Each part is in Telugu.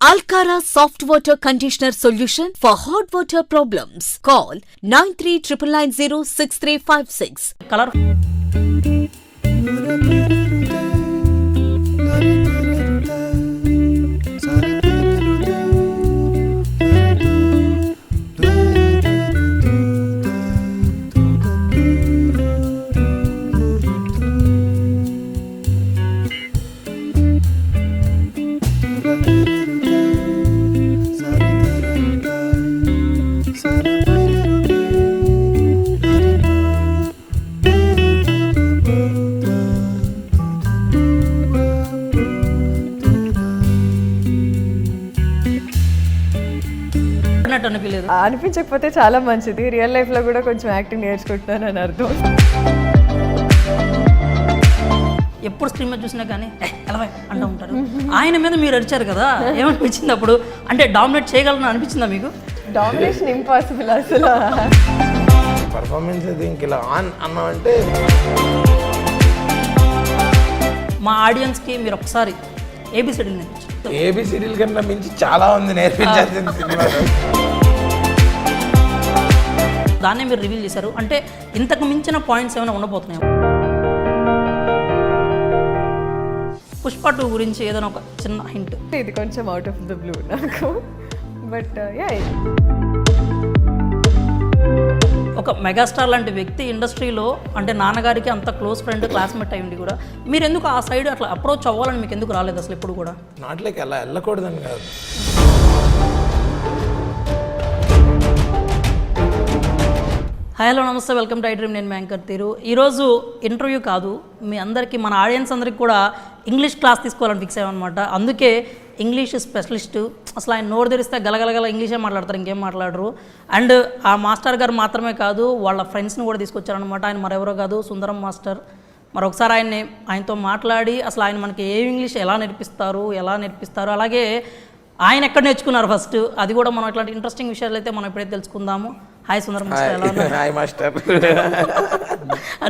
Alcara soft water conditioner solution for hot water problems. Call 9399 Color. అనిపించకపోతే చాలా మంచిది. రియల్ లైఫ్లో కూడా కొంచెం యాక్టింగ్ నేర్చుకుంటున్నాను అని అర్థం. ఎప్పుడు స్క్రీన్ మీద చూసినా కానీ "ఏ, ఎలా వై?" అంటూ ఉంటారు. ఆయన మీద మీరు అడిచారు కదా ఏమనిపించింది అప్పుడు? అంటే డామినేట్ చేయగలను అనిపించిందా మీకు? డామినేషన్ ఇంపాసిబుల్ అసలు. పర్ఫార్మెన్స్ అది ఇంక ఇలా ఆన్ అన్నామంటే మా ఆడియన్స్కి మీరు ఒకసారి ఏబిసిడి నేర్పించారు ఏబి సీరియల్ కన్నా మించి చాలా ఉంది నేర్పించాల్సిన సినిమాలో. దాన్నే మీరు రివీల్ చేశారు. అంటే ఇంతకు మించిన పాయింట్స్ ఏమైనా ఉండబోతున్నాయి? పుష్ప టూ గురించి ఏదైనా ఒక చిన్న హింట్ ఇది కొంచెం అవుట్ ఆఫ్ ద బ్లూ నాకు. Uh, బట్ యా ఒక మెగాస్టార్ లాంటి వ్యక్తి ఇండస్ట్రీలో అంటే నాన్నగారికి అంత క్లోజ్ ఫ్రెండ్ క్లాస్మేట్ అయ్యింది కూడా మీరు ఎందుకు ఆ సైడ్ అట్లా అప్రోచ్ అవ్వాలని మీకు ఎందుకు రాలేదు అసలు ఎప్పుడు కూడా? నాట్ లైక్ అలా వెళ్ళకూడదని కాదు. హాయ్ హలో నమస్తే వెల్కమ్ టు ఐడ్రీమ్ నేను మ్యాంకర్ తీరు. ఈరోజు ఇంటర్వ్యూ కాదు. మీ అందరికీ మన ఆడియన్స్ అందరికీ కూడా ఇంగ్లీష్ క్లాస్ తీసుకోవాలని ఫిక్స్ అయ్యామన్నమాట అందుకే ఇంగ్లీష్ స్పెషలిస్ట్ అసలు ఆయన నోరు తెరిస్తే గలగలగల ఇంగ్లీషే మాట్లాడతారు ఇంకేం మాట్లాడరు. అండ్ ఆ మాస్టర్ గారు మాత్రమే కాదు వాళ్ళ ఫ్రెండ్స్ని కూడా తీసుకొచ్చారనమాట ఆయన మరెవరో కాదు సుందరం మాస్టర్. మరొకసారి ఆయన్ని ఆయనతో మాట్లాడి అసలు ఆయన మనకి ఏ ఇంగ్లీష్ ఎలా నేర్పిస్తారు ఎలా నేర్పిస్తారు అలాగే ఆయన ఎక్కడ నేర్చుకున్నారు ఫస్ట్ అది కూడా మనం ఇట్లాంటి ఇంట్రెస్టింగ్ విషయాలు అయితే మనం ఎప్పుడైతే తెలుసుకుందాము. హాయ్ సుందరం హాయ్ మాస్టర్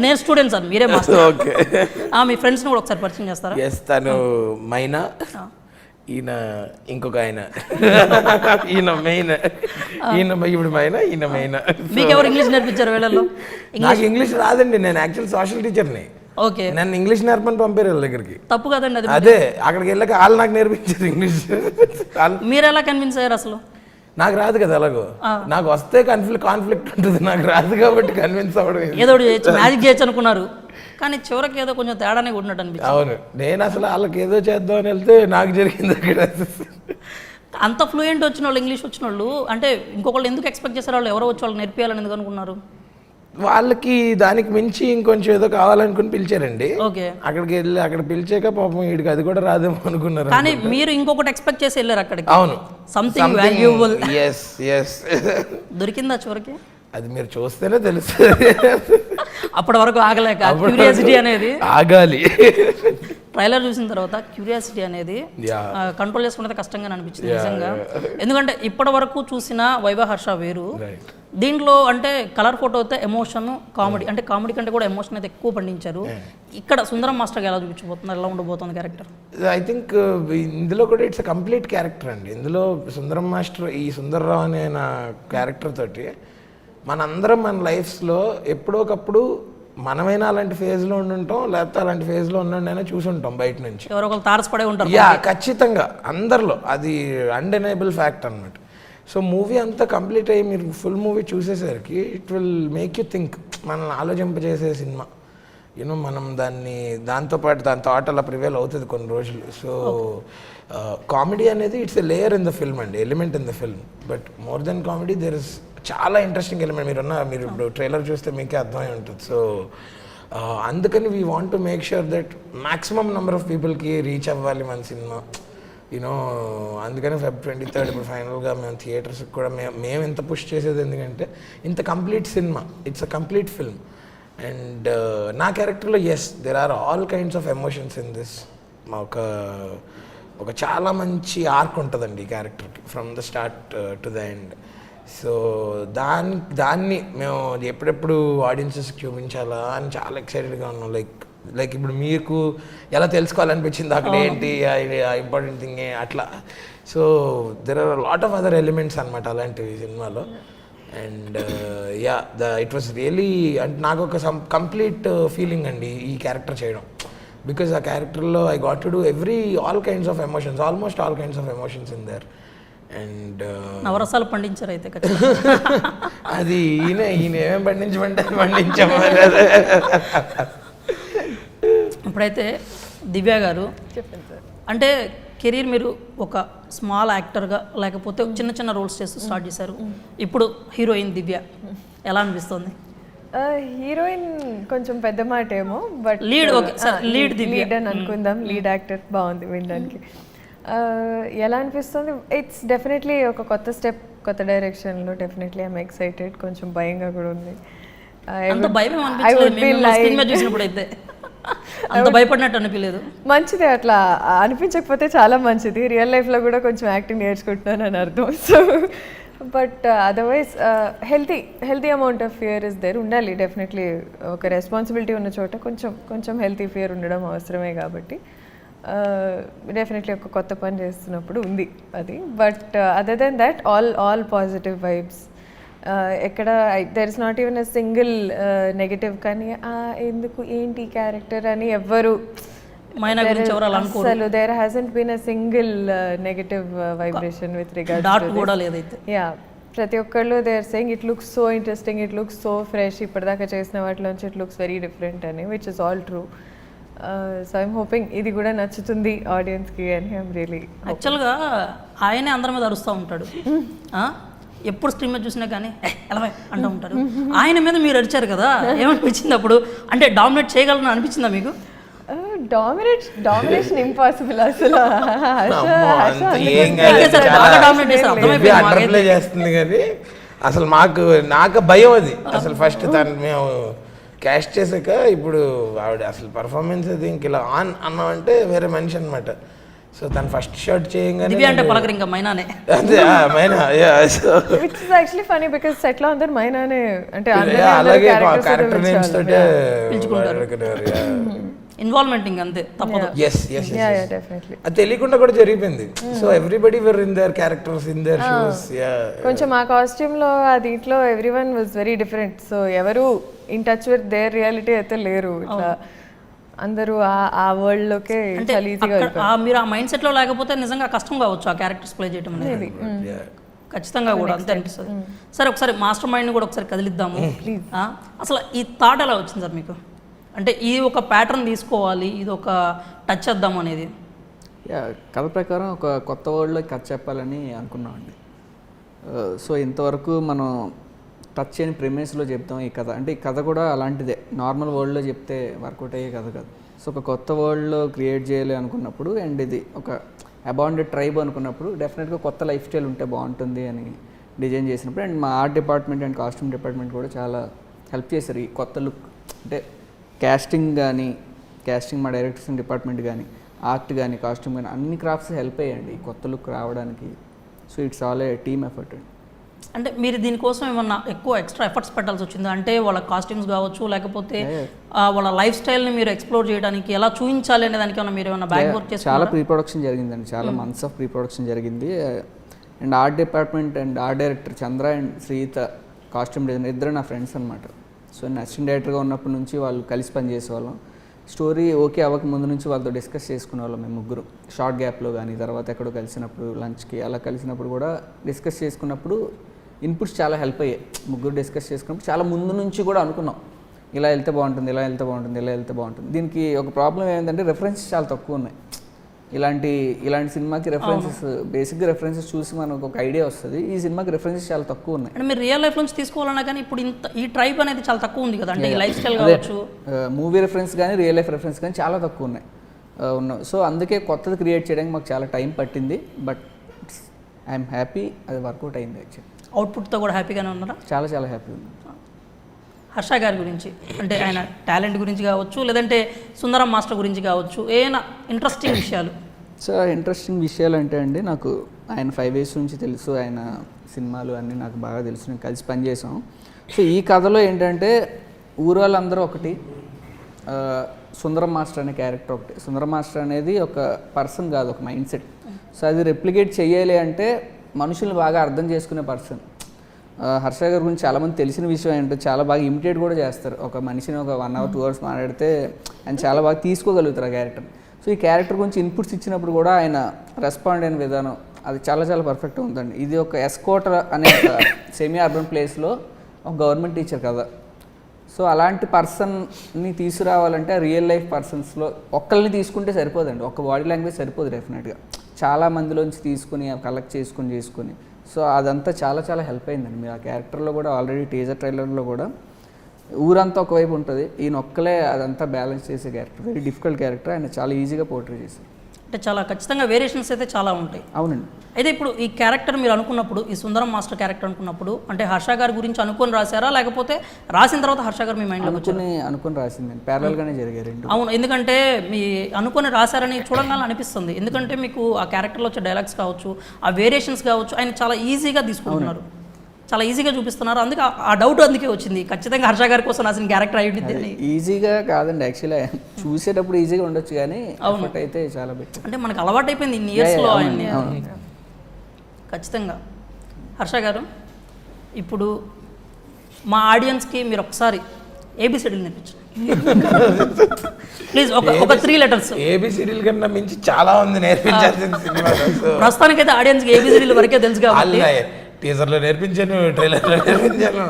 నేను స్టూడెంట్ సార్ మీరే మాస్టర్ ఓకే ఆ, మీ ఫ్రెండ్స్ని కూడా ఒకసారి పరిచయం చేస్తారా? ఎస్ తను మైనా. ఈయన ఇంకొక ఆయన. ఈయన మెయిన్. ఈయన ఇప్పుడు మైనా ఈయన మెయిన్. మీకు ఎవరు ఇంగ్లీష్ నేర్పించారు వీళ్ళల్లో నాకు ఇంగ్లీష్? రాదండి నేను యాక్చువల్ సోషల్ టీచర్ని ఓకే నన్ను ఇంగ్లీష్ నేర్పని పంపారు వాళ్ళ దగ్గరికి. తప్పు కదండి అది అదే అక్కడికి వెళ్ళాక వాళ్ళు నాకు నేర్పించారు ఇంగ్లీష్. మీరు ఎలా కన్విన్స్ అయ్యారు అసలు? నాకు రాదు కదా అలాగో నాకు వస్తే కాన్ఫ్లిక్ట్ కాన్ఫ్లిక్ట్ ఉంటుంది. నాకు రాదు కాబట్టి కన్విన్స్ అవ్వడం. ఏదో మ్యాజిక్ చేయొచ్చు అనుకున్నారు. కానీ చివరికి ఏదో కొంచెం తేడానే అనిపించింది. అవును. నేను అసలు వాళ్ళకి ఏదో చేద్దాం అని వెళ్తే నాకు జరిగింది అక్కడ. అంత ఫ్లూయెంట్ వచ్చిన వాళ్ళు ఇంగ్లీష్ వచ్చిన వాళ్ళు అంటే ఇంకొకళ్ళు ఎందుకు ఎక్స్పెక్ట్ చేశారు? వాళ్ళు ఎవరో వచ్చి వాళ్ళు నేర్పియాలని ఎందుకు అనుకున్నారు? వాళ్ళకి దానికి మించి ఇంకొంచెం ఏదో కావాలనుకుని పిలిచారండి. ఓకే. అక్కడికి వెళ్ళి అక్కడ పిలిచాక పాపం వీడికి అది కూడా రాదేమో అనుకున్నారు కానీ మీరు ఇంకొకటి ఎక్స్పెక్ట్ చేసి వెళ్ళారు అక్కడికి. అవును. సంథింగ్ వాల్యూబుల్ ఎస్ ఎస్ దొరికిందా చివరికి? అది మీరు చూస్తేనే తెలుస్తుంది. అప్పటి వరకు ఆగలేక క్యూరియాసిటీ అనేది. ఆగాలి. ట్రైలర్ చూసిన తర్వాత క్యూరియాసిటీ అనేది. కంట్రోల్ చేసుకుంటే కష్టంగా అనిపించింది నిజంగా. ఎందుకంటే ఇప్పటి వరకు చూసిన వైభవ హర్ష వేరు. రైట్ దీంట్లో అంటే కలర్ ఫోటో అయితే ఎమోషన్ కామెడీ అంటే కామెడీ కంటే కూడా ఎమోషన్ అయితే ఎక్కువ పండించారు. ఇక్కడ సుందరం మాస్టర్ ఎలా చూపించబోతున్నారు? ఎలా ఉండబోతుంది క్యారెక్టర్? ఐ థింక్ ఇందులో కూడా ఇట్స్ కంప్లీట్ క్యారెక్టర్ అండి. ఇందులో సుందరం మాస్టర్ ఈ సుందర్రావు అనే నా క్యారెక్టర్ తోటి మనందరం మన లైఫ్స్లో ఎప్పుడోకప్పుడు మనమైనా అలాంటి ఫేజ్లో ఉండుంటాం లేకపోతే అలాంటి ఫేజ్లో ఉన్నైనా చూసి ఉంటాం బయట నుంచి. ఎవరో ఒకరు తారసపడే ఉంటారు యా ఖచ్చితంగా. అందరిలో. అది అన్డెనైబుల్ ఫ్యాక్ట్ అనమాట సో మూవీ అంతా కంప్లీట్ అయ్యి మీరు ఫుల్ మూవీ చూసేసరికి it will make you think మనల్ని ఆలోచింపజేసే సినిమా. యూనో మనం దాన్ని దాంతోపాటు దాని థాట్ అలా ప్రివేల్ అవుతుంది కొన్ని రోజులు. సో కామెడీ అనేది it's a layer in the film అండి element in the film but more than comedy there is చాలా ఇంట్రెస్టింగ్ ఎలిమెంట్ మీరున్న మీరు ఇప్పుడు ట్రైలర్ చూస్తే మీకే అర్థమై ఉంటుంది. సో అందుకని we want to make sure that maximum number of పీపుల్కి రీచ్ అవ్వాలి మన సినిమా. యూనో అందుకని ఫెబ్ ట్వంటీ థర్డ్ ఇప్పుడు ఫైనల్గా మేము థియేటర్స్కి కూడా మేము మేము ఇంత పుష్ చేసేది ఎందుకంటే ఇంత complete cinema it's a complete film and నా క్యారెక్టర్లో yes there are all kinds of emotions in this మా ఒక ఒక చాలా మంచి ఆర్క్ ఉంటుందండి ఈ క్యారెక్టర్కి from the start to the end so దాని దాన్ని మేము ఎప్పుడెప్పుడు ఆడియన్సెస్ చూపించాలా అని చాలా ఎక్సైటెడ్గా ఉన్నాం. లైక్ లైక్ ఇప్పుడు మీకు ఎలా తెలుసుకోవాలనిపించింది? అక్కడ ఏంటి? ఇంపార్టెంట్ థింగ్ అట్లా. So there are lot of other elements అనమాట అలాంటివి సినిమాలో. And yeah the it was really అంటే నాకు ఒక సమ్ కంప్లీట్ ఫీలింగ్ అండి ఈ క్యారెక్టర్ చేయడం. బికాస్ ఆ క్యారెక్టర్లో I got to do every all kinds of emotions almost all kinds of emotions in there and నవరసాలు పండించారు అయితే అది ఈయన ఈయన ఏమేం పండించమంటే పండించాము. ఇప్పుడైతే దివ్య గారు అంటే కెరీర్ మీరు ఒక స్మాల్ యాక్టర్గా లేకపోతే చిన్న చిన్న రోల్స్ చేస్తూ స్టార్ట్ చేశారు. ఇప్పుడు హీరోయిన్ దివ్య ఎలా అనిపిస్తుంది? హీరోయిన్ కొంచెం పెద్ద మాట ఏమో బట్ lead దివ్య. లీడ్ అని అనుకుందాం. లీడ్ యాక్టర్ బాగుంది వినడానికి. ఎలా అనిపిస్తుంది? ఇట్స్ డెఫినెట్లీ ఒక కొత్త స్టెప్ కొత్త డైరెక్షన్లో డెఫినెట్లీ ఐమ్ ఎక్సైటెడ్ కొంచెం భయంగా కూడా ఉంది. Uh, I అంత would- అంత భయపడినట్టు అనిపించలేదు. మంచిదే అట్లా. అనిపించకపోతే చాలా మంచిది. రియల్ లైఫ్లో కూడా కొంచెం యాక్టింగ్ నేర్చుకుంటున్నాను అని అర్థం. So but otherwise healthy healthy amount of fear is there ఉండాలి డెఫినెట్లీ ఒక రెస్పాన్సిబిలిటీ ఉన్న చోట కొంచెం కొంచెం హెల్తీ ఫియర్ ఉండడం అవసరమే కాబట్టి. డెఫినెట్లీ ఒక కొత్త పని చేస్తున్నప్పుడు ఉంది అది. But other than that all all positive vibes ఎక్కడ there is not even a single negative కానీ "ఆ, ఎందుకు ఏంటి క్యారెక్టర్ అని ఎవ్వరు అసలు there hasn't been a single negative vibration with regard కూడా లేదైతే. యా ప్రతి ఒక్కళ్ళు they are saying it looks so interesting it looks so fresh ఇప్పటిదాకా చేసిన వాటిలోంచి ఇట్ లుక్స్ వెరీ డిఫరెంట్ అని which is all true so I'm hoping ఇది కూడా నచ్చుతుంది ఆడియన్స్కి అని ఐమ్ రియలీ యాక్చువల్గా ఆయనే అందరి మీద అరుస్తూ ఉంటాడు. ఆ? ఎప్పుడు స్క్రీన్ మీద చూసినా కానీ "ఏ, ఎలా వై?" అంటూ ఉంటారు. ఆయన మీద మీరు అరిచారు కదా ఏమనిపించింది అప్పుడు? అంటే డామినేట్ చేయగలను అనిపించిందా మీకు? డామినేట్ డామినేషన్ ఇంపాసిబుల్ అసలు. చేస్తుంది కానీ అసలు మాకు నాకు భయం అది. అసలు ఫస్ట్ తను మేము క్యాష్ చేసాక ఇప్పుడు ఆవిడ అసలు పర్ఫార్మెన్స్ అది ఇంక ఇలా ఆన్ అన్నామంటే వేరే మనిషి అనమాట సో తను ఫస్ట్ షర్ట్ చేయగానే దివ్య అంటే పలకరు ఇంకా మైనానే. అదే ఆ, Maina so, which is actually funny because సెట్లో అందరు మైనానే అంటే అలాగే క్యారెక్టర్ నేమ్స్ తోటే పిలుచుకుంటారు. ఇన్వాల్వ్మెంటింగ్ అంతే తప్పదు. Yes yes yeah yeah definitely అది తెలియకుండా కూడా జరిగిపోయింది. So everybody were in their characters in their shoes yeah. కొంచెం ఆ కాస్ట్యూమ్లో ఆ దీంట్లో everyone was very different so ఎవరు in touch with their reality అయితే లేరు. ఇట్లా అందరూ ఆ వరల్డ్ లోకే మీరు ఆ మైండ్ సెట్లో లేకపోతే నిజంగా కష్టం కావచ్చు ఆ క్యారెక్టర్స్ ప్లే చేయడం అనేది. ఖచ్చితంగా కూడా అంతే అనిపిస్తుంది. సరే ఒకసారి మాస్టర్ మైండ్ కూడా ఒకసారి కదిలిద్దాము. ఆ, అసలు ఈ థాట్ ఎలా వచ్చింది సార్ మీకు? అంటే ఇది ఒక ప్యాటర్న్ తీసుకోవాలి ఇది ఒక టచ్ చేద్దాం అనేది. యా కథ ప్రకారం ఒక కొత్త వరల్డ్లో కథ చెప్పాలని అనుకున్నామండి. సో ఇంతవరకు మనం టచ్ చేయని ప్రెమిస్లో చెప్తాం ఈ కథ. అంటే ఈ కథ కూడా అలాంటిదే. నార్మల్ వరల్డ్లో చెప్తే వర్కౌట్ అయ్యే కథ కాదు. సో ఒక కొత్త వరల్డ్లో క్రియేట్ చేయాలి అనుకున్నప్పుడు అండ్ ఇది ఒక అబౌండెడ్ ట్రైబ్ అనుకున్నప్పుడు డెఫినెట్గా కొత్త లైఫ్ స్టైల్ ఉంటే బాగుంటుంది అని డిజైన్ చేసినప్పుడు అండ్ మా art department and costume department కూడా చాలా హెల్ప్ చేశారు. ఈ కొత్త లుక్ అంటే క్యాస్టింగ్ కానీ క్యాస్టింగ్ మా డైరెక్టర్స్ డిపార్ట్మెంట్ కానీ ఆర్ట్ కానీ కాస్ట్యూమ్ కానీ అన్ని క్రాఫ్ట్స్ హెల్ప్ అయ్యండి ఈ కొత్త లుక్ రావడానికి. So it's all a team effort అండి. అంటే మీరు దీనికోసం ఏమన్నా ఎక్కువ ఎక్స్ట్రా ఎఫర్ట్స్ పెట్టాల్సి వచ్చిందా? అంటే వాళ్ళ కాస్ట్యూమ్స్ కావచ్చు లేకపోతే వాళ్ళ లైఫ్ స్టైల్ని మీరు ఎక్స్ప్లోర్ చేయడానికి ఎలా చూపించాలి అనే దానికి ఏమన్నా మీరు ఏమన్నా బ్యాక్ వర్క్ చాలా చేసుకున్నారా? ప్రీ ప్రొడక్షన్ జరిగిందండి. చాలా మంత్స్ ఆఫ్ ప్రీ ప్రొడక్షన్ జరిగింది. And art department and art director Chandra and Sritha costume designer ఇద్దరు నా ఫ్రెండ్స్ అనమాట సో నేను అసిస్టెంట్ డైరెక్టర్గా ఉన్నప్పటి నుంచి వాళ్ళు కలిసి పనిచేసేవాళ్ళం స్టోరీ ఓకే అవ్వక ముందు నుంచి వాళ్ళతో డిస్కస్ చేసుకునే వాళ్ళం మేము ముగ్గురు. షార్ట్ గ్యాప్లో కానీ తర్వాత ఎక్కడో కలిసినప్పుడు లంచ్కి అలా కలిసినప్పుడు కూడా డిస్కస్ చేసుకున్నప్పుడు ఇన్పుట్స్ చాలా హెల్ప్ అయ్యాయి. ముగ్గురు డిస్కస్ చేసుకున్నప్పుడు చాలా ముందు నుంచి కూడా అనుకున్నాం. ఇలా వెళ్తే బాగుంటుంది ఇలా వెళ్తే బాగుంటుంది ఇలా వెళ్తే బాగుంటుంది. దీనికి ఒక ప్రాబ్లం ఏంటంటే రెఫరెన్సెస్ చాలా తక్కువ ఉన్నాయి. ఇలాంటి ఇలాంటి సినిమాకి రెఫరెన్సెస్ బేసిక్గా రెఫరెన్సెస్ చూసి మనకు ఒక ఐడియా వస్తుంది. ఈ సినిమాకి రెఫరెన్సెస్ చాలా తక్కువ ఉన్నాయి. అంటే మీరు రియల్ లైఫ్ నుంచి తీసుకోవాలన్నా కానీ ఇప్పుడు ఇంత ఈ ట్రైబ్ అనేది చాలా తక్కువ ఉంది కదా. అంటే ఈ లైఫ్ స్టైల్ కావచ్చు. మూవీ రెఫరెన్స్ కానీ రియల్ లైఫ్ రెఫరెన్స్ కానీ చాలా తక్కువ ఉన్నాయి. ఉన్నాయి సో అందుకే కొత్తది క్రియేట్ చేయడానికి మాకు చాలా టైం పట్టింది. బట్ ఐఎమ్ హ్యాపీ అది వర్కౌట్ అయింది యాక్చువల్లీ అవుట్పుట్తో కూడా హ్యాపీగానే ఉన్నారా? చాలా చాలా హ్యాపీ ఉంది హర్ష గారి గురించి అంటే ఆయన టాలెంట్ గురించి కావచ్చు లేదంటే సుందరం మాస్టర్ గురించి కావచ్చు ఏమైనా ఇంట్రెస్టింగ్ విషయాలు? సో ఇంట్రెస్టింగ్ విషయాలు అంటే అండి నాకు ఆయన ఫైవ్ ఇయర్స్ నుంచి తెలుసు ఆయన సినిమాలు అన్నీ నాకు బాగా తెలుసు నేను కలిసి పనిచేసాం. సో ఈ కథలో ఏంటంటే ఊరు వాళ్ళందరూ ఒకటి సుందరం మాస్టర్ అనే క్యారెక్టర్ ఒకటి. సుందరం మాస్టర్ అనేది ఒక పర్సన్ కాదు ఒక మైండ్ సెట్. సో అది రెప్లికేట్ చేయాలి అంటే మనుషుల్ని బాగా అర్థం చేసుకునే పర్సన్. హర్ష గారి గురించి చాలామంది తెలిసిన విషయం ఏంటో చాలా బాగా ఇమిటేట్ కూడా చేస్తారు. ఒక మనిషిని ఒక వన్ అవర్ టూ అవర్స్ మాట్లాడితే ఆయన చాలా బాగా తీసుకోగలుగుతారు ఆ క్యారెక్టర్ సో ఈ క్యారెక్టర్ గురించి ఇన్పుట్స్ ఇచ్చినప్పుడు కూడా ఆయన రెస్పాండ్ అయిన విధానం అది చాలా చాలా పర్ఫెక్ట్గా ఉందండి. ఇది ఒక ఎస్కోటర్ అనే ఒక సెమీ అర్బన్ ప్లేస్లో ఒక గవర్నమెంట్ టీచర్ కదా సో అలాంటి పర్సన్ని తీసుకురావాలంటే రియల్ లైఫ్ పర్సన్స్లో ఒక్కరిని తీసుకుంటే సరిపోదండి. ఒక బాడీ లాంగ్వేజ్ సరిపోదు డెఫినెట్గా. చాలా మందిలోంచి తీసుకుని కలెక్ట్ చేసుకుని చేసుకుని. సో అదంతా చాలా చాలా హెల్ప్ అయిందండి. మీరు ఆ క్యారెక్టర్లో కూడా ఆల్రెడీ టీజర్ ట్రైలర్లో కూడా ఊరంతా ఒకవైపు ఉంటుంది. ఈయన ఒక్కలే అదంతా బ్యాలెన్స్ చేసే క్యారెక్టర్ వెరీ డిఫికల్ట్ క్యారెక్టర్ ఆయన చాలా ఈజీగా పోర్ట్రే చేశారు అంటే చాలా ఖచ్చితంగా వేరియేషన్స్ అయితే చాలా ఉంటాయి. అవునండి. అయితే ఇప్పుడు ఈ క్యారెక్టర్ మీరు అనుకున్నప్పుడు ఈ సుందరం మాస్టర్ క్యారెక్టర్ అనుకున్నప్పుడు అంటే హర్ష గారి గురించి అనుకొని రాశారా? లేకపోతే రాసిన తర్వాత హర్ష గారు మీ వచ్చారు? అనుకుని అనుకుని రాసిందండి. ప్యారల్గానే జరిగాయి రెండు. అవును. ఎందుకంటే మీ అనుకొని రాశారని చూడంగానే అనిపిస్తుంది. ఎందుకంటే మీకు ఆ క్యారెక్టర్లో వచ్చే డైలాగ్స్ కావచ్చు ఆ వేరియేషన్స్ కావచ్చు ఆయన చాలా ఈజీగా తీసుకుంటున్నారు. చాలా ఈజీగా చూపిస్తున్నారు. అందుకే ఆ- డౌట్ అందుకే వచ్చింది. ఖచ్చితంగా హర్ష గారి కోసం రాసిన క్యారెక్టర్ అయి ఉంటుంది అని. ఈజీగా కాదండి. యాక్చువల్లీ చూసేటప్పుడు ఈజీగా ఉండొచ్చు కానీ ఎఫర్ట్ అయితే చాలా బెటర్ అంటే మనకు అలవాటు అయిపోయింది ఇన్ని ఇయర్స్లో ఆయన్ని. ఖచ్చితంగా. హర్ష గారు ఇప్పుడు మా ఆడియన్స్కి మీరు ఒకసారి ఏబిసిడీలు నేర్పించండి. ప్లీజ్ ఒక ఒక త్రీ లెటర్స్ ఏబిసిడీల కన్నా మించి చాలా ఉంది నేర్పించాల్సిన సినిమా ప్రస్తుతానికైతే ఆడియన్స్కి ఏబిసిడీలు వరకే తెలుసు కాబట్టి టీజర్లో నేర్పించాను ట్రైలర్లో నేర్పించాను.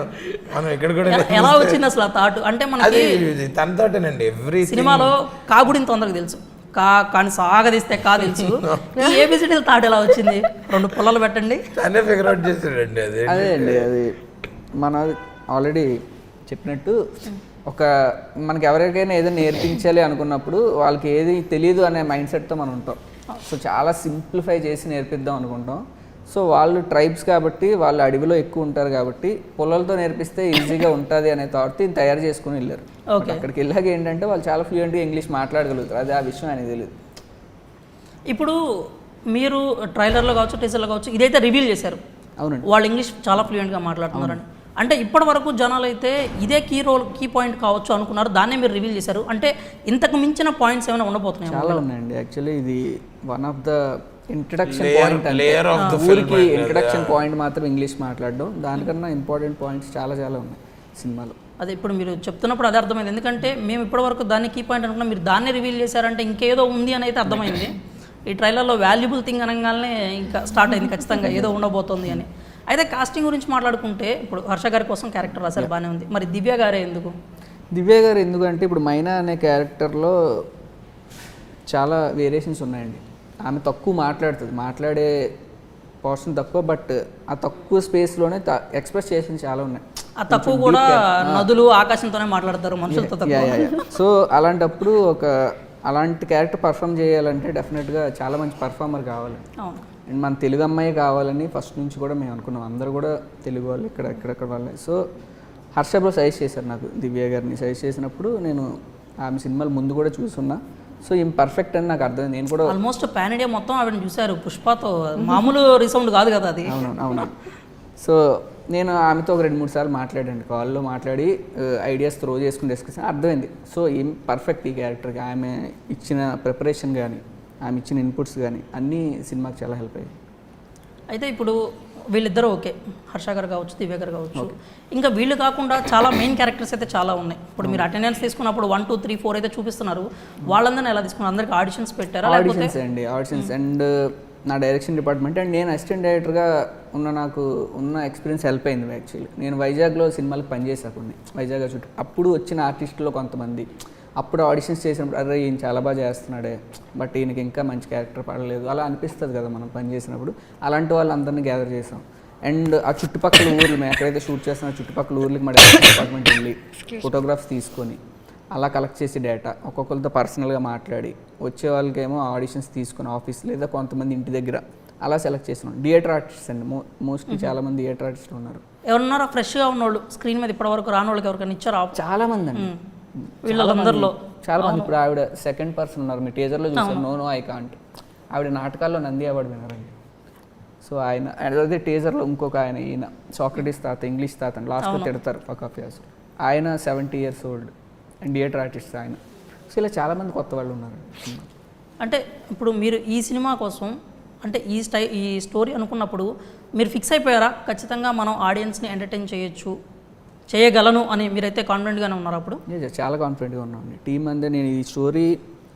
మనం ఇక్కడ కూడా ఎలా వచ్చింది అసలు ఆ థాట్? అంటే అది మనకి తనతోటేనండి ఎవ్రీ సినిమాలో కాగుడిని తొందరగా తెలుసు. కా కానీ సాగదీస్తే కా తెలుసు. ఈ ఏబిసిడీల థాట్ ఎలా వచ్చింది? రెండు పుల్లలు పెట్టండి. తనే ఫిగర్ అవుట్ చేసాడండి అది. అదే అండి అది మన ఆల్రెడీ చెప్పినట్టు ఒక మనకి ఎవరికైనా ఏదో నేర్పించాలి అనుకున్నప్పుడు వాళ్ళకి ఏది తెలియదు అనే మైండ్ సెట్తో మనం ఉంటాం. సో చాలా సింప్లిఫై చేసి నేర్పిద్దాం అనుకుంటాం. సో వాళ్ళు ట్రైబ్స్ కాబట్టి వాళ్ళు అడవిలో ఎక్కువ ఉంటారు కాబట్టి పొలాలతో నేర్పిస్తే ఈజీగా ఉంటుంది అనే థాట్ దీన్ని తయారు చేసుకుని వెళ్ళారు. But అక్కడికి వెళ్ళాక ఏంటంటే వాళ్ళు చాలా ఫ్లూయెంట్గా ఇంగ్లీష్ మాట్లాడగలుగుతారు. అది ఆ విషయం ఆయనకి తెలియదు ఇప్పుడు మీరు ట్రైలర్లో కావచ్చు టీజర్లో కావచ్చు ఇదైతే రివీల్ చేశారు. అవునండి. వాళ్ళు ఇంగ్లీష్ చాలా ఫ్లూయెంట్గా మాట్లాడుతున్నారని. అంటే ఇప్పటి వరకు జనాలు అయితే ఇదే కీ రోల్ కీ పాయింట్ కావచ్చు అనుకున్నారు దాన్నే మీరు రివీల్ చేశారు. అంటే ఇంతకు మించిన పాయింట్స్ ఏమైనా ఉండబోతున్నాయి చాలా ఉన్నాయండి. యాక్చువల్లీ ఇది one of the introduction point ఊరికి. ఇంట్రడక్షన్ పాయింట్ మాత్రం ఇంగ్లీష్ మాట్లాడడం. దానికన్నా ఇంపార్టెంట్ పాయింట్స్ చాలా చాలా ఉన్నాయి సినిమాలో. అదే ఇప్పుడు మీరు చెప్తున్నప్పుడు అదే అర్థమైంది. ఎందుకంటే మేము ఇప్పటివరకు దాన్ని కీ పాయింట్ అనుకున్నాం మీరు దాన్నే రివీల్ చేశారంటే ఇంకేదో ఉంది అని అయితే అర్థమైంది. ఈ ట్రైలర్లో వాల్యుబుల్ థింగ్ అనగానే ఇంకా స్టార్ట్ అయింది ఖచ్చితంగా. ఏదో ఉండబోతోంది అని. అయితే కాస్టింగ్ గురించి మాట్లాడుకుంటే ఇప్పుడు హర్ష గారి కోసం క్యారెక్టర్ రాశారు బాగానే ఉంది. మరి దివ్య గారే ఎందుకు? దివ్య గారు ఎందుకంటే ఇప్పుడు మైనా అనే క్యారెక్టర్లో చాలా వేరియేషన్స్ ఉన్నాయండి. ఆమె తక్కువ మాట్లాడుతుంది. మాట్లాడే పోర్షన్ తక్కువ బట్ ఆ తక్కువ స్పేస్లోనే ఎక్స్ప్రెస్ చేసిన చాలా ఉన్నాయి. ఆ తక్కువ కూడా నదులు ఆకాశంతోనే మాట్లాడతారు మనుషులతో సో అలాంటప్పుడు ఒక అలాంటి క్యారెక్టర్ పర్ఫామ్ చేయాలంటే డెఫినెట్గా చాలా మంచి పర్ఫార్మర్ కావాలి. అండ్ మన తెలుగు అమ్మాయి కావాలని ఫస్ట్ నుంచి కూడా మేము అనుకున్నాం. అందరూ కూడా తెలుగు వాళ్ళు ఇక్కడ ఎక్కడెక్కడ వాళ్ళే. సో హర్ష బ్రో సజెస్ట్ చేశారు నాకు దివ్య గారిని. సజెస్ట్ చేసినప్పుడు నేను ఆమె సినిమాలు ముందు కూడా చూసున్నా. సో ఏం పర్ఫెక్ట్ అని నాకు అర్థమైంది. నేను కూడా ఆల్మోస్ట్ పాన్ ఇండియా మొత్తం ఆవిడని చూశారు. పుష్పతో మామూలు రీసౌండ్ కాదు కదా అది. అవునవును అవును. సో నేను ఆమెతో ఒక రెండు మూడు సార్లు మాట్లాడండి కాల్లో మాట్లాడి ఐడియాస్ త్రో చేసుకుని డిస్కషన్ అర్థమైంది. సో ఏం పర్ఫెక్ట్ ఈ క్యారెక్టర్కి ఆమె ఇచ్చిన ప్రిపరేషన్ కానీ ఆమె ఇచ్చిన ఇన్పుట్స్ కానీ అన్నీ సినిమాకి చాలా హెల్ప్ అయ్యాయి. అయితే ఇప్పుడు వీళ్ళిద్దరూ ఓకే. హర్ష గారు కావచ్చు దివ్య గారు కావచ్చు. ఇంకా వీళ్ళు కాకుండా చాలా మెయిన్ క్యారెక్టర్స్ అయితే చాలా ఉన్నాయి. ఇప్పుడు మీరు అటెండెన్స్ తీసుకున్నప్పుడు వన్ టూ త్రీ ఫోర్ అయితే చూపిస్తున్నారు. వాళ్ళందరినీ ఎలా తీసుకున్నారు? అందరికి ఆడిషన్స్ పెట్టారా? ఆడిషన్స్ అండి ఆడిషన్స్ అండ్ నా డైరెక్షన్ డిపార్ట్మెంట్ అండ్ నేను అసిస్టెంట్ డైరెక్టర్గా ఉన్న నాకు ఉన్న ఎక్స్పీరియన్స్ హెల్ప్ అయింది యాక్చువల్లీ నేను వైజాగ్లో సినిమాలకు పనిచేసా కొన్ని. వైజాగ్ చుట్టూ. అప్పుడు వచ్చిన ఆర్టిస్టులో కొంతమంది. అప్పుడు ఆడిషన్స్ చేసినప్పుడు అరే ఈయన చాలా బాగా చేస్తున్నాడే బట్ ఈయనకి ఇంకా మంచి క్యారెక్టర్ పడలేదు. అలా అనిపిస్తుంది కదా మనం పని చేసినప్పుడు. అలాంటి వాళ్ళందరినీ గ్యాదర్ చేసాం. అండ్ ఆ చుట్టుపక్కల ఊర్లు మేము ఎక్కడైతే షూట్ చేస్తున్న చుట్టుపక్కల ఊర్లకి మా డైరెక్షన్ డిపార్ట్మెంట్ వెళ్ళి ఫోటోగ్రాఫ్స్ తీసుకొని అలా కలెక్ట్ చేసి డేటా ఒక్కొక్కరితో పర్సనల్గా మాట్లాడి వచ్చే వాళ్ళకేమో ఆడిషన్స్ తీసుకొని ఆఫీస్ లేదా కొంతమంది ఇంటి దగ్గర అలా సెలెక్ట్ చేసినాం. థియేటర్ ఆర్టిస్ట్ అండి. మో మోస్ట్లీ చాలామంది థియేటర్ ఆర్టిస్టులు ఉన్నారు. ఎవరున్నారా ఫ్రెష్గా ఉన్నోళ్ళు స్క్రీన్ మీద ఇప్పటివరకు రాని వాళ్ళకి ఎవరికైనా ఇచ్చారా? చాలామంది అండి. వీళ్ళందరిలో. చాలా మంది ఇప్పుడు ఆవిడ సెకండ్ పర్సన్ ఉన్నారు. మీ టీజర్లో చూసారు నో నో ఐ కాంట్ ఆవిడ నాటకాల్లో నంది అవార్డు విన్నారండి సో ఆయన అదే టీజర్లో ఇంకొక ఆయన ఈయన. సాక్రటీస్ తాత ఇంగ్లీష్ తాత లాస్ట్లో తిడతారు ఒక వ్యాస్ ఆయన seventy years old and theatre artist ఆయన. సో ఇలా చాలామంది కొత్త వాళ్ళు ఉన్నారు. అంటే ఇప్పుడు మీరు ఈ సినిమా కోసం అంటే ఈ స్టై ఈ స్టోరీ అనుకున్నప్పుడు మీరు ఫిక్స్ అయిపోయారా? ఖచ్చితంగా మనం ఆడియన్స్ని ఎంటర్టైన్ చేయొచ్చు. చేయగలను అని మీరైతే కాన్ఫిడెంట్గానే ఉన్నారు అప్పుడు? చాలా కాన్ఫిడెంట్గా ఉన్నాను టీం అందే నేను ఈ స్టోరీ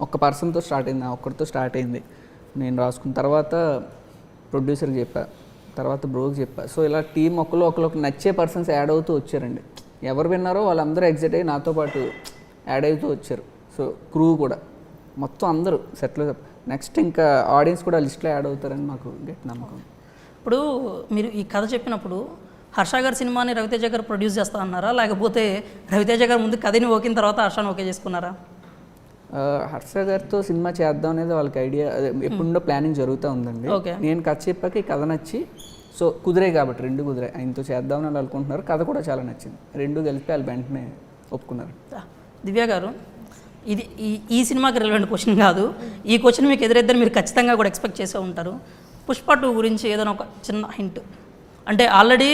ఒక్క పర్సన్తో స్టార్ట్ అయింది ఒక్కరితో స్టార్ట్ అయింది. నేను రాసుకున్న తర్వాత ప్రొడ్యూసర్కి చెప్పా తర్వాత బ్రోకి చెప్పా. సో ఇలా టీం ఒకరు ఒకరికి నచ్చే పర్సన్స్ యాడ్ అవుతూ వచ్చారండి. ఎవరు విన్నారో వాళ్ళందరూ ఎగ్జిట్ అయ్యి నాతో పాటు యాడ్ అవుతూ వచ్చారు. సో క్రూ కూడా మొత్తం అందరూ సెట్లో నెక్స్ట్ ఇంకా ఆడియన్స్ కూడా లిస్ట్లో యాడ్ అవుతారని మాకు గట్టి నమ్మకం. ఇప్పుడు మీరు ఈ కథ చెప్పినప్పుడు హర్ష గారి సినిమాని రవితేజ గారు ప్రొడ్యూస్ చేస్తా అన్నారా? లేకపోతే రవితేజ గారు ముందు కథని ఓకిన తర్వాత హర్షని ఓకే చేసుకున్నారా? హర్ష గారితో సినిమా చేద్దాం అనేది వాళ్ళకి ఐడియా అదే ఎప్పుడుండో ప్లానింగ్ జరుగుతూ ఉందండి. నేను కథ చెప్పాక ఈ కథ నచ్చి సో కుదిరే కాబట్టి రెండు కుదిరే ఆయనతో చేద్దామని వాళ్ళు అనుకుంటున్నారు. కథ కూడా చాలా నచ్చింది. రెండు కలిపి వాళ్ళు వెంటనే ఒప్పుకున్నారు. దివ్య గారు ఇది ఈ ఈ సినిమాకి రిలవెంట్ క్వశ్చన్ కాదు. ఈ క్వశ్చన్ మీకు ఎదురెద్దరు మీరు ఖచ్చితంగా కూడా ఎక్స్పెక్ట్ చేసే ఉంటారు. పుష్ప టూ గురించి ఏదైనా ఒక చిన్న హింట్ అంటే ఆల్రెడీ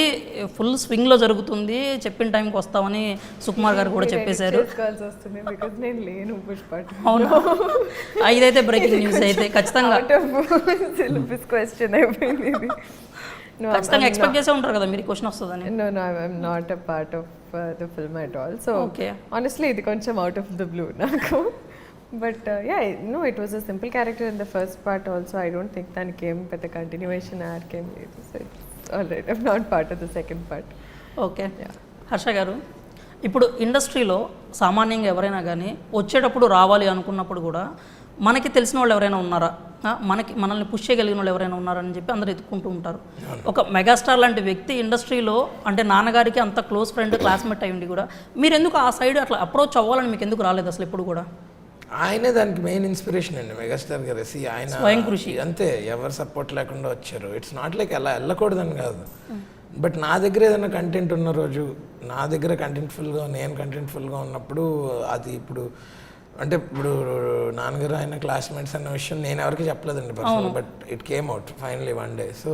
ఫుల్ స్వింగ్లో జరుగుతుంది చెప్పిన టైంకి వస్తామని సుకుమార్ గారు కూడా చెప్పేశారు. అవునా? ఇదైతే బ్రేకింగ్ న్యూస్ అయితే ఖచ్చితంగా. క్వశ్చన్ అయిపోయింది ఖచ్చితంగా ఎక్స్పెక్ట్ చేసే ఉంటారు కదా మీరు క్వశ్చన్ వస్తుందని. I'm, I'm not a part of uh, the film at all. So, Okay. honestly, ఇది కొంచెం out of the blue నాకు. But you know it was a simple character in the first part also I don't think దానికి ఏం పెద్ద కంటిన్యూషన్ ఏం లేదు. So all right I'm not part of the second part okay Harsha garu ఇప్పుడు ఇండస్ట్రీలో సామాన్యంగా ఎవరైనా కానీ వచ్చేటప్పుడు రావాలి అనుకున్నప్పుడు కూడా మనకి తెలిసిన వాళ్ళు ఎవరైనా ఉన్నారా? మనకి మనల్ని పుష్ చేయగలిగిన వాళ్ళు ఎవరైనా ఉన్నారని చెప్పి అందరు ఎత్తుకుంటూ ఉంటారు. ఒక మెగాస్టార్ లాంటి వ్యక్తి ఇండస్ట్రీలో అంటే నాన్నగారికి అంత క్లోజ్ ఫ్రెండ్ క్లాస్మేట్ అయ్యింది కూడా మీరు ఎందుకు ఆ సైడ్ అట్లా అప్రోచ్ అవ్వాలని మీకు ఎందుకు రాలేదు అసలు ఎప్పుడు కూడా? ఆయనే దానికి మెయిన్ ఇన్స్పిరేషన్ అండి. మెగాస్టార్ గారు సి ఆయన స్వయం కృషి. అంతే ఎవరు సపోర్ట్ లేకుండా వచ్చారు. ఇట్స్ నాట్ లైక్ అలా వెళ్ళకూడదని కాదు. బట్ నా దగ్గర ఏదైనా కంటెంట్ ఉన్న రోజు నా దగ్గర కంటెంట్ఫుల్గా నేను కంటెంట్ఫుల్గా ఉన్నప్పుడు అది ఇప్పుడు అంటే ఇప్పుడు నాన్నగారు ఆయన క్లాస్మేట్స్ అన్న విషయం నేను ఎవరికి చెప్పలేదండి personal but it came out finally one day so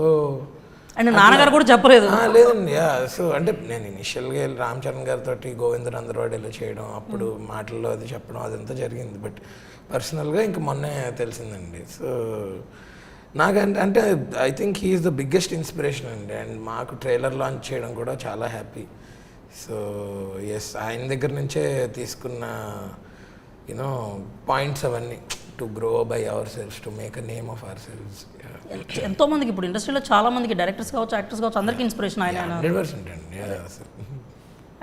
and నాన్నగారు కూడా చెప్పలేదు. లేదండి. సో అంటే నేను ఇనిషియల్గా రామ్ చరణ్ గారితో గోవిందర్ అందరవాడేలో చేయడం అప్పుడు మాటల్లో అది చెప్పడం అదంతా జరిగింది. బట్ పర్సనల్గా ఇంక మొన్నే తెలిసిందండి. సో నాకంటే అంటే I think he's the biggest inspiration అండి. అండ్ మాకు ట్రైలర్ లాంచ్ చేయడం కూడా చాలా హ్యాపీ సో ఎస్ ఆయన దగ్గర నుంచే తీసుకున్న యూనో పాయింట్స్ అవన్నీ. To grow by ourselves to make a name of ourselves ఎంతో మందికి ఇప్పుడు ఇండస్ట్రీలో చాలా మందికి డైరెక్టర్స్ కావచ్చు యాక్టర్స్ కావచ్చు అందరికీ ఇన్స్పిరేషన్ ఆయన ఆయన హండ్రెడ్ పర్సెంట్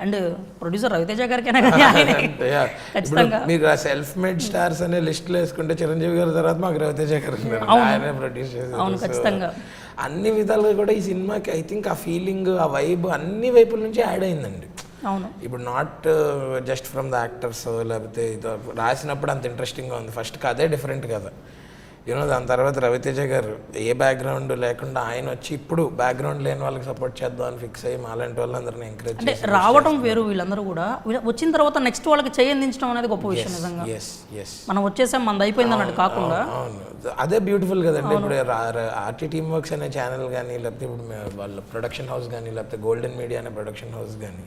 అండి. ప్రొడ్యూసర్ రవితేజ గారికైనా ఖచ్చితంగా. మీకు ఆ సెల్ఫ్ మేడ్ స్టార్స్ అనే లిస్ట్లో వేసుకుంటే చిరంజీవి గారి తర్వాత మాకు రవితేజ గారు. ఆయనే ప్రొడ్యూస్ చేశారు. అవును, ఖచ్చితంగా. అన్ని విధాలుగా కూడా ఈ సినిమాకి ఐ థింక్ ఆ ఫీలింగ్ ఆ వైబ్ అన్ని వైపుల నుంచి యాడ్ అయిందండి. అవును. ఇప్పుడు not just from the actors లేకపోతే ఇదో రాసినప్పుడు అంత ఇంట్రెస్టింగ్గా ఉంది. ఫస్ట్ కథే డిఫరెంట్ కదా. యూనో దాని తర్వాత రవితేజ గారు ఏ బ్యాక్గ్రౌండ్ లేకుండా ఆయన వచ్చి ఇప్పుడు బ్యాక్గ్రౌండ్ లేని వాళ్ళకి సపోర్ట్ చేద్దాం అని ఫిక్స్ అయ్యి మాలాంటి వాళ్ళందరినీ ఎంకరేజ్ అంటే రావటం వేరు వీళ్ళందరూ కూడా. వచ్చిన తర్వాత నెక్స్ట్ వాళ్ళకి చేయందించడం అనేది గొప్ప విషయం నిజంగా. ఎస్ ఎస్ మనం వచ్చేసాం మనది అయిపోయింది అన్నట్టు కాకుండా. అవును అదే బ్యూటిఫుల్ కదండి. ఇప్పుడు ఆర్టీ టీమ్ వర్క్స్ అనే ఛానల్ కానీ లేకపోతే ఇప్పుడు వాళ్ళ ప్రొడక్షన్ హౌస్ కానీ లేకపోతే గోల్డెన్ మీడియా అనే ప్రొడక్షన్ హౌస్ కానీ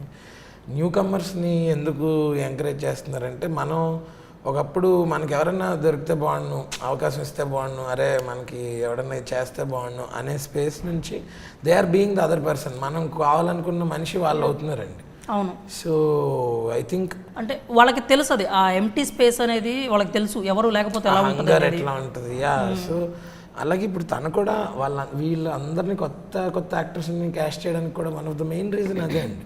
న్యూ కమర్స్ని ఎందుకు ఎంకరేజ్ చేస్తున్నారంటే మనం ఒకప్పుడు మనకి ఎవరైనా దొరికితే బాగుండు అవకాశం ఇస్తే బాగుండు అరే మనకి ఎవడన్నా ఇది చేస్తే బాగుండు అనే స్పేస్ నుంచి they are being the other person. మనం కావాలనుకున్న మనిషి వాళ్ళు అవుతున్నారండి. అవును. సో ఐ థింక్ అంటే వాళ్ళకి తెలుసు అది. ఆ ఎంటీ స్పేస్ అనేది వాళ్ళకి తెలుసు. ఎవరు లేకపోతే ఎలా ఉంటుంది ఎట్లా ఉంటుంది? యా సో అలాగే ఇప్పుడు తను కూడా వాళ్ళ వీళ్ళందరినీ కొత్త కొత్త యాక్టర్స్ని క్యాస్ట్ చేయడానికి కూడా one of the main reason అదే అండి.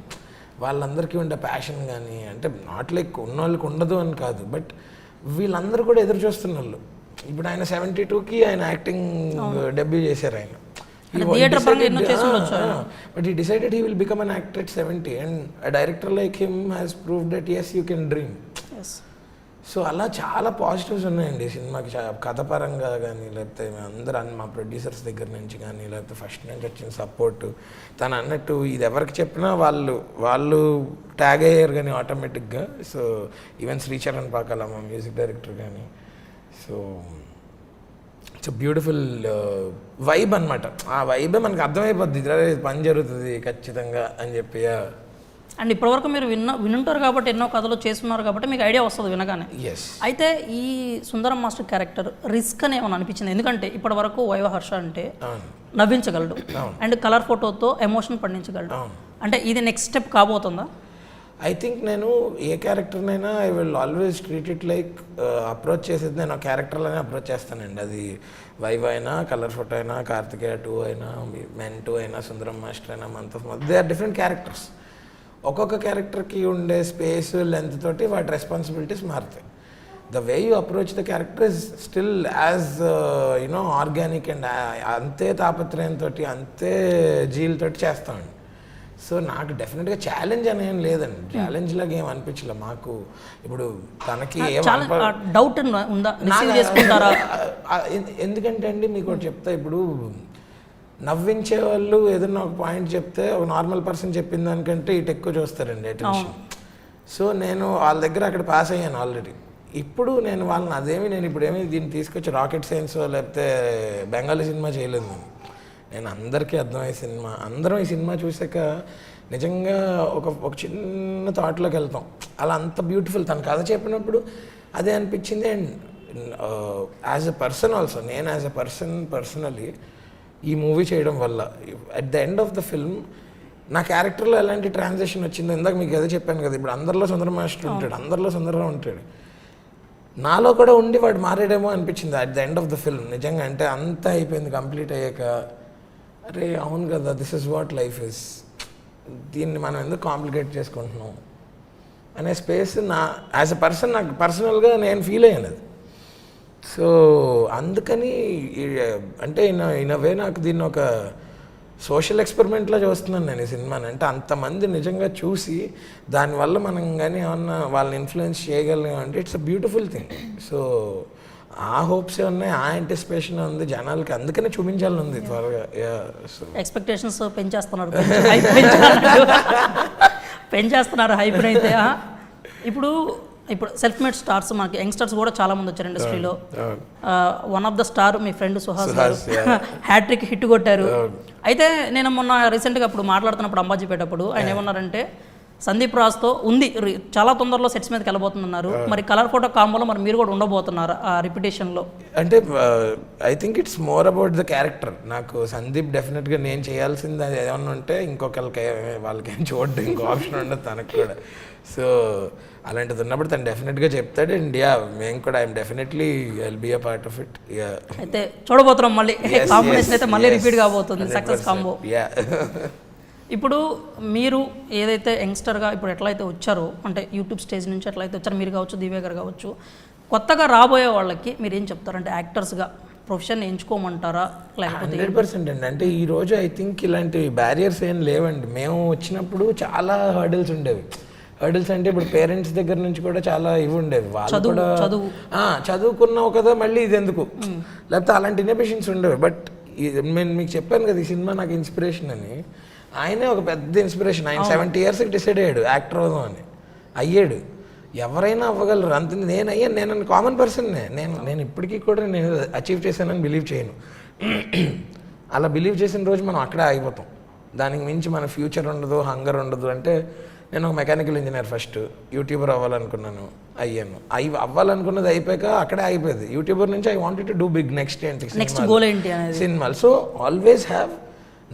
వాళ్ళందరికీ ఉండే ప్యాషన్ కానీ అంటే నాట్ లైక్ ఉన్న వాళ్ళకి ఉండదు అని కాదు బట్ వీళ్ళందరూ కూడా ఎదురు చూస్తున్న వాళ్ళు. ఇప్పుడు ఆయన సెవెంటీ టూకి ఆయన యాక్టింగ్ డెబ్యూ చేశారు ఆయన. బట్ ఈ decided he will become an actor at seventy and director like him has prove that yes you can dream. So అలా చాలా పాజిటివ్స్ ఉన్నాయండి సినిమాకి. చా- కథ పరంగా కానీ లేకపోతే అందరూ మా ప్రొడ్యూసర్స్ దగ్గర నుంచి కానీ లేకపోతే ఫస్ట్ నుంచి వచ్చిన సపోర్టు తను అన్నట్టు ఇది ఎవరికి చెప్పినా వాళ్ళు వాళ్ళు ట్యాగ్ అయ్యారు కానీ ఆటోమేటిక్గా సో ఈవెన్ శ్రీచరణ్ పాకాల మా మ్యూజిక్ డైరెక్టర్ కానీ సో ఇట్స్ బ్యూటిఫుల్ వైబ్ అనమాట ఆ వైబే మనకు అర్థమైపోద్ది. పని జరుగుతుంది ఖచ్చితంగా అని చెప్పి. అండ్ ఇప్పటివరకు మీరు విన్న వినుంటారు కాబట్టి ఎన్నో కథలు చేస్తున్నారు కాబట్టి మీకు ఐడియా వస్తుంది వినగానే. ఎస్ అయితే ఈ సుందరం మాస్టర్ క్యారెక్టర్ రిస్క్ అని ఏమైనా అనిపించింది? ఎందుకంటే ఇప్పటి వరకు వైవ హర్ష అంటే నవ్వించగలడు అండ్ కలర్ ఫోటోతో ఎమోషన్ పండించగలడు. అంటే ఇది నెక్స్ట్ స్టెప్ కాబోతుందా? ఐ థింక్ నేను ఏ క్యారెక్టర్నైనా I will always treat it like approach చేసేది నేను ఆ క్యారెక్టర్లోనే అప్రోచ్ చేస్తానండి. అది వైవ్ అయినా కలర్ ఫోటో అయినా కార్తికేయ టూ అయినా మెన్ టూ అయినా సుందరం మాస్టర్ అయినా మంత్ దే ఆర్ డిఫరెంట్ క్యారెక్టర్స్. ఒక్కొక్క క్యారెక్టర్కి ఉండే స్పేస్ లెంత్ తోటి వాటి రెస్పాన్సిబిలిటీస్ మారుతాయి. The way you approach the character is still as you know organic and అంతే తాపత్రయంతో అంతే జీలతోటి చేస్తామండి సో నాకు డెఫినెట్గా ఛాలెంజ్ అని ఏం లేదండి. ఛాలెంజ్ లాగా ఏం అనిపించలే మాకు. ఇప్పుడు తనకి డౌట్ ఉందా? ఎందుకంటే అండి మీకు చెప్తా. ఇప్పుడు నవ్వించే వాళ్ళు ఏదైనా ఒక పాయింట్ చెప్తే ఒక నార్మల్ పర్సన్ చెప్పిన దానికంటే ఇటు ఎక్కువ చూస్తారండి అటెన్షన్ సో నేను వాళ్ళ దగ్గర అక్కడ పాస్ అయ్యాను ఆల్రెడీ ఇప్పుడు నేను వాళ్ళని అదేమి నేను ఇప్పుడు ఏమి దీన్ని తీసుకొచ్చి రాకెట్ సైన్స్ లేకపోతే బెంగాలీ సినిమా చేయలేదు నేను. నేను అందరికీ అర్థమయ్యే సినిమా అందరం ఈ సినిమా చూసాక నిజంగా ఒక ఒక చిన్న థాట్లోకి వెళ్తాం. అలా అంత బ్యూటిఫుల్ తను కథ చెప్పినప్పుడు అదే అనిపించింది. And as a person also నేను యాజ్ ఎ పర్సన్ పర్సనలీ ఈ మూవీ చేయడం వల్ల. At the end of the film నా క్యారెక్టర్లో ఎలాంటి ట్రాన్సాక్షన్ వచ్చిందో ఇందాక మీకు అదే చెప్పాను కదా ఇప్పుడు అందరిలో సుందర మాస్టర్ ఉంటాడు అందరిలో సుందరరావు ఉంటాడు. నాలో కూడా ఉండి వాడు మారాడేమో అనిపించింది at the end of the film నిజంగా అంటే అంతా అయిపోయింది కంప్లీట్ అయ్యాక అరే అవును కదా this is what life is దీన్ని మనం ఎందుకు కాంప్లికేట్ చేసుకుంటున్నాం? అనే స్పేస్ నా యాజ్ ఎ పర్సన్ నాకు పర్సనల్గా నేను ఫీల్ అయ్యాను అది సో అందుకని అంటే ఇన్ ఇన్ వే నాకు దీన్ని ఒక సోషల్ ఎక్స్పెరిమెంట్లో చూస్తున్నాను నేను ఈ సినిమాని. అంటే అంతమంది నిజంగా చూసి దానివల్ల మనం కానీ ఏమన్నా వాళ్ళని ఇన్ఫ్లుయెన్స్ చేయగలిగాం అంటే it's a beautiful thing. So ఆ హోప్స్ ఉన్నాయి ఆ యాంటిసిపేషన్ ఉంది జనాలకి. అందుకనే చూపించాలని ఉంది త్వరగా. సో ఎక్స్పెక్టేషన్స్ పెంచేస్తున్నారు. పెంచేస్తున్నారు. హైప్ అయితే. ఇప్పుడు ఇప్పుడు సెల్ఫ్ మేడ్ స్టార్స్ మనకి యంగ్స్టర్స్ కూడా చాలా మంది వచ్చారు ఇండస్ట్రీలో one of the star me friend Suhas garu. Hattrick hit కొట్టారు. అయితే నేను మొన్న రీసెంట్గా అప్పుడు మాట్లాడుతున్నప్పుడు అంబాజీపేటప్పుడు ఆయన ఏమన్నారంటే సందీప్ రాజ్తో ఉంది. చాలా తొందరలో సెట్స్ మీదకి వెళ్ళబోతున్నారు. మరి కలర్ ఫోటో కాంబోలో మరి మీరు కూడా ఉండబోతున్నారు ఆ రిపిటేషన్లో అంటే I think it's more about the character నాకు సందీప్ డెఫినెట్గా నేను చేయాల్సింది అది ఏమన్నా ఉంటే ఇంకొకరికి వాళ్ళకి ఏం చూడడం. ఇంకో ఆప్షన్ ఉండదు తనకు కూడా. సో అలాంటిది ఉన్నప్పుడు తను డెఫినెట్గా చెప్తాడు. అండ్ యా మేము కూడా I'm definitely I'll be a part of it yeah అయితే చూడబోతున్నాం మళ్ళీ. కాంబినేషన్ అయితే మళ్ళీ రిపీట్ కాబోతుంది. సక్సెస్ కాంబో యా ఇప్పుడు మీరు ఏదైతే యంగ్స్టర్గా ఇప్పుడు ఎట్లయితే వచ్చారో అంటే యూట్యూబ్ స్టేజ్ నుంచి ఎట్లయితే వచ్చారో మీరు కావచ్చు దివ్య గారు కావచ్చు కొత్తగా రాబోయే వాళ్ళకి మీరు ఏం చెప్తారు? అంటే యాక్టర్స్గా ప్రొఫెషన్ ఎంచుకోమంటారా? లేకపోతే హండ్రెడ్ పర్సెంట్ అండి. అంటే ఈ రోజు ఐ థింక్ ఇలాంటి బ్యారియర్స్ ఏం లేవండి. మేము వచ్చినప్పుడు చాలా హర్డిల్స్ ఉండేవి. హర్డిల్స్ అంటే ఇప్పుడు పేరెంట్స్ దగ్గర నుంచి కూడా చాలా ఇవి ఉండేవి. వాళ్ళు కూడా చదువుకున్నావు కదా మళ్ళీ ఇది ఎందుకు? లేకపోతే అలాంటి ఇన్హిబిషన్స్ ఉండేవి. బట్ నేను మీకు చెప్పాను కదా ఈ సినిమా నాకు ఇన్స్పిరేషన్ అని. ఆయనే ఒక పెద్ద ఇన్స్పిరేషన్ ఆయన సెవెంటీ ఇయర్స్కి డిసైడ్ అయ్యాడు యాక్టర్ అవుదాం అని. అయ్యాడు. ఎవరైనా అవ్వగలరు. అంత నేను అయ్యాను. నేను కామన్ పర్సన్నే నేను నేను ఇప్పటికీ కూడా నేను అచీవ్ చేశానని బిలీవ్ చేయను. అలా బిలీవ్ చేసిన రోజు మనం అక్కడే ఆగిపోతాం. దానికి మించి మన ఫ్యూచర్ ఉండదు హంగర్ ఉండదు. అంటే నేను ఒక మెకానికల్ ఇంజనీర్ ఫస్ట్ యూట్యూబర్ అవ్వాలనుకున్నాను అయ్యాను. అయి అవ్వాలనుకున్నది అయిపోయాక అక్కడే అయిపోయింది యూట్యూబర్ నుంచి I wanted to do big next ఏంటి సినిమాలు so always have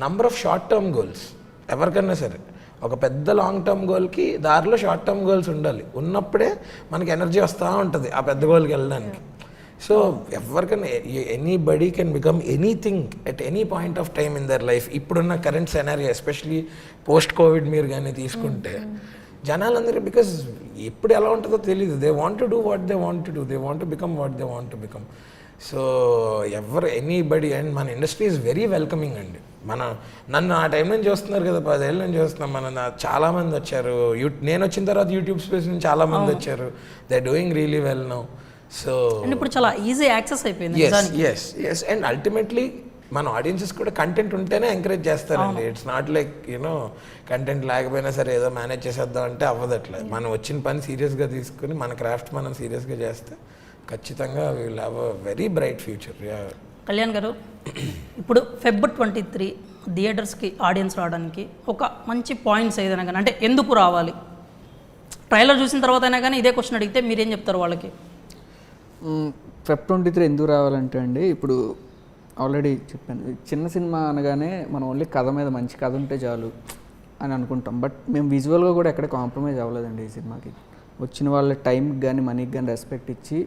number of short term goals ఎవరికన్నా సరే. ఒక పెద్ద లాంగ్ టర్మ్ గోల్కి దారిలో షార్ట్ టర్మ్ గోల్స్ ఉండాలి. ఉన్నప్పుడే మనకి ఎనర్జీ వస్తూ ఉంటుంది ఆ పెద్ద గోల్కి వెళ్ళడానికి. సో ఎవరికైనా anybody can become anything at any point of time in their life ఇప్పుడున్న current scenario especially post covid మీరు కానీ తీసుకుంటే జనాలందరూ బికాస్ ఎప్పుడు ఎలా ఉంటుందో తెలియదు they want to do what they want to do they want to become what they want to become so ఎవరు ఎనీబడి అండ్ మన ఇండస్ట్రీ ఈజ్ వెరీ వెల్కమింగ్ అండి. మన నన్ను ఆ టైం నుంచి చూస్తున్నారు కదా పదేళ్ళ నుంచి చూస్తున్నాం. మన నా- చాలా మంది వచ్చారు. యూ నేను వచ్చిన తర్వాత యూట్యూబ్ స్పేస్ నుంచి చాలా మంది వచ్చారు. They doing really well now so ఇప్పుడు చాలా ఈజీ యాక్సెస్ అయిపోయింది yes yes yes and ultimately మన ఆడియన్సెస్ కూడా కంటెంట్ ఉంటేనే ఎంకరేజ్ చేస్తారండి. It's not like you know content లేకపోయినా సరే ఏదో మేనేజ్ చేసేద్దాం అంటే అవ్వదు అట్లా. మనం వచ్చిన పని సీరియస్గా తీసుకుని మన క్రాఫ్ట్ మనం సీరియస్గా చేస్తే ఖచ్చితంగా will have a very bright future Kalyan garu ఇప్పుడు ఇప్పుడు ఫెబ్ ట్వంటీ త్రీ థియేటర్స్కి ఆడియన్స్ రావడానికి ఒక మంచి పాయింట్స్ ఏదైనా కానీ అంటే ఎందుకు రావాలి? ట్రైలర్ చూసిన తర్వాత అయినా కానీ ఇదే క్వశ్చన్ అడిగితే మీరేం చెప్తారు వాళ్ళకి? ఫెబ్ ట్వంటీ త్రీ ఎందుకు రావాలంటే అండి ఇప్పుడు ఆల్రెడీ చెప్పాను చిన్న సినిమా అనగానే మనం ఓన్లీ కథ మీద మంచి కథ ఉంటే చాలు అని అనుకుంటాం. బట్ మేము విజువల్గా కూడా ఎక్కడ కాంప్రమైజ్ అవ్వలేదండి ఈ సినిమాకి. వచ్చిన వాళ్ళ టైంకి కానీ మనీకి కానీ రెస్పెక్ట్ ఇచ్చి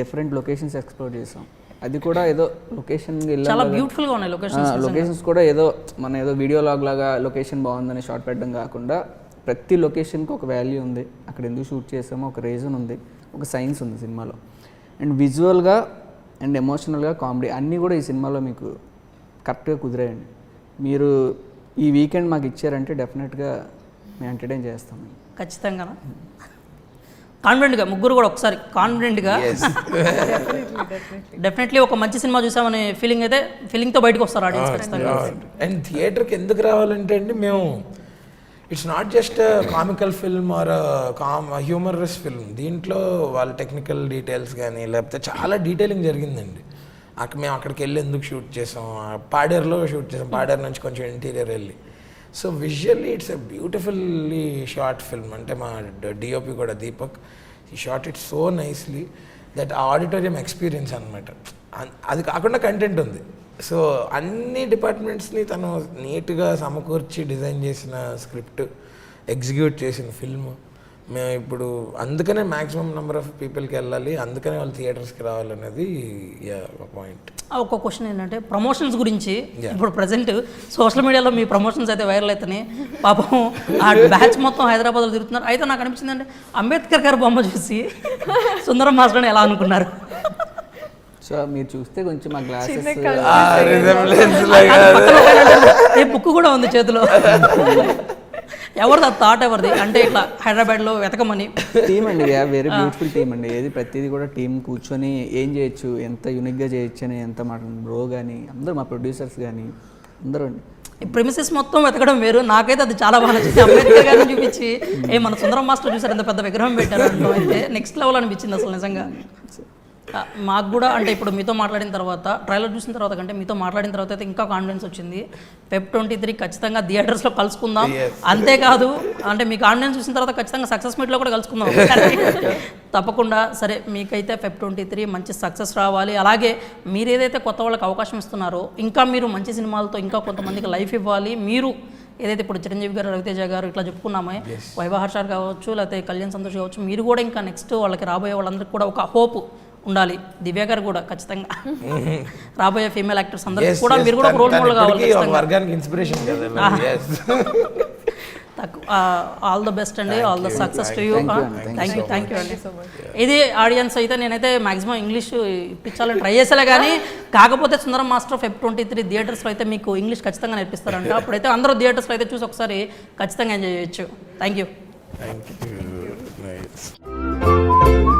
డిఫరెంట్ లొకేషన్స్ ఎక్స్ప్లోర్ చేసాం. అది కూడా ఏదో లొకేషన్ చాలా బ్యూటిఫుల్గా ఉన్నాయి లొకేషన్స్ లొకేషన్స్ కూడా ఏదో మన ఏదో వీడియో లాగ్ లాగా లొకేషన్ బాగుందని షార్ట్ పెట్టడం కాకుండా ప్రతి లొకేషన్కి ఒక వాల్యూ ఉంది. అక్కడ ఎందుకు షూట్ చేసామో ఒక రీజన్ ఉంది. ఒక సైన్స్ ఉంది సినిమాలో. అండ్ విజువల్గా అండ్ ఎమోషనల్గా కామెడీ అన్నీ కూడా ఈ సినిమాలో మీకు కరెక్ట్గా కుదిరాయండి. మీరు ఈ వీకెండ్ మాకు ఇచ్చారంటే డెఫినెట్గా మేము ఎంటర్టైన్ చేస్తాం. ఖచ్చితంగా కాన్ఫిడెంట్గా ముగ్గురు కూడా ఒకసారి కాన్ఫిడెంట్గా. డెఫినెట్లీ ఒక మంచి సినిమా చూసామనే ఫీలింగ్ అయితే ఫీలింగ్తో బయటకు వస్తారు ఆడియన్స్ ఖచ్చితంగా. అండ్ థియేటర్కి ఎందుకు రావాలంటే అండి మేము it's not just comical film or calm humorous film దీంట్లో వాళ్ళ టెక్నికల్ డీటెయిల్స్ కానీ లేకపోతే చాలా డీటెయిలింగ్ జరిగిందండి. అక్కడ మేము అక్కడికి వెళ్ళి ఎందుకు షూట్ చేసాం? పాడేరులో షూట్ చేసాం. పాడేరు నుంచి కొంచెం ఇంటీరియర్ వెళ్ళి. So visually it's a beautifully shot film అంటే మా డిఓపి కూడా దీపక్ ఈ shot it so nicely that auditorium experience అనమాట అది కాకుండా కంటెంట్ ఉంది. సో అన్ని డిపార్ట్మెంట్స్ని తను నీట్గా సమకూర్చి డిజైన్ చేసిన స్క్రిప్ట్ ఎగ్జిక్యూట్ చేసిన ఫిల్మ్ మేము ఇప్పుడు అందుకనే మ్యాక్సిమం నెంబర్ ఆఫ్ పీపుల్కి వెళ్ళాలి అందుకనే వాళ్ళు థియేటర్స్కి రావాలనేది పాయింట్ ఆ ఒక్క క్వశ్చన్ ఏంటంటే ప్రమోషన్స్ గురించి ఇప్పుడు ప్రజెంట్ సోషల్ మీడియాలో మీ ప్రమోషన్స్ అయితే వైరల్ అవుతున్నాయి పాపం ఆ బ్యాచ్ మొత్తం హైదరాబాద్లో తిరుగుతున్నారు. అయితే నాకు అనిపించింది అంటే అంబేద్కర్ గారి బొమ్మ చూసి సుందరం మాస్టర్ని ఎలా అనుకున్నారు? సో మీరు చూస్తే కొంచెం మా గ్లాసెస్ ఏ బుక్ కూడా ఉంది చేతిలో. ఎవరిది ఆ థాట్ ఎవరిది? అంటే ఇట్లా హైదరాబాద్లో వెతకమని. టీమ్ అండి వెరీ బ్యూటిఫుల్ టీమ్ అండి. ఏది ప్రతిదీ కూడా టీం కూర్చొని ఏం చేయొచ్చు ఎంత యూనిక్గా చేయొచ్చు అని ఎంత మాట బ్రో కానీ అందరూ మా ప్రొడ్యూసర్స్ కానీ అందరూ అండి. ప్రిమిసెస్ మొత్తం వెతకడం వేరు. నాకైతే అది చాలా బాగా నచ్చింది. అంబేద్కర్ గారిని చూపించి ఏ మన సుందరం మాస్టర్ చూసారు ఎంత పెద్ద విగ్రహం పెట్టారు అంటూ నెక్స్ట్ లెవెల్ అనిపించింది అసలు నిజంగా. మాకు కూడా అంటే ఇప్పుడు మీతో మాట్లాడిన తర్వాత ట్రైలర్ చూసిన తర్వాత కంటే మీతో మాట్లాడిన తర్వాత అయితే ఇంకా కాన్ఫిడెన్స్ వచ్చింది. ఫెబ్ ట్వంటీ త్రీ ఖచ్చితంగా థియేటర్స్లో కలుసుకుందాం. అంతేకాదు అంటే మీ కాన్ఫిడెన్స్ చూసిన తర్వాత ఖచ్చితంగా సక్సెస్ మీట్లో కూడా కలుసుకుందాం. తప్పకుండా సరే మీకైతే ఫెబ్ ట్వంటీ త్రీ మంచి సక్సెస్ రావాలి. అలాగే మీరు ఏదైతే కొత్త వాళ్ళకి అవకాశం ఇస్తున్నారో ఇంకా మీరు మంచి సినిమాలతో ఇంకా కొంతమందికి లైఫ్ ఇవ్వాలి. మీరు ఏదైతే ఇప్పుడు చిరంజీవి గారు రవితేజ గారు ఇట్లా చెప్పుకున్నామే వైభవ హర్షార్ కావచ్చు లేకపోతే కళ్యాణ్ సంతోష్ కావచ్చు మీరు కూడా ఇంకా నెక్స్ట్ వాళ్ళకి రాబోయే వాళ్ళందరికీ కూడా ఒక హోప్ ఉండాలి. దివ్య గారు కూడా ఖచ్చితంగా. రాబోయే ఫీమేల్ యాక్టర్స్ అందరికీ కూడా మీరు కూడా రోల్ మోడల్ కావాలి ఒక ఖచ్చితంగా. వర్గానికి ఇన్స్పిరేషన్. ఆల్ ద బెస్ట్ అండి all the success to you. Thank you thank you అండి. ఇది ఆడియన్స్ అయితే నేనైతే మాక్సిమం ఇంగ్లీష్ ఇప్పించాలని ట్రై చేసేలే కానీ కాకపోతే Sundaram master Feb twenty three థియేటర్స్లో అయితే మీకు ఇంగ్లీష్ ఖచ్చితంగా నేర్పిస్తారంట. అప్పుడైతే అందరూ థియేటర్స్లో అయితే చూసి ఒకసారి ఖచ్చితంగా ఎంజాయ్ చేయొచ్చు. Thank you you. Nice.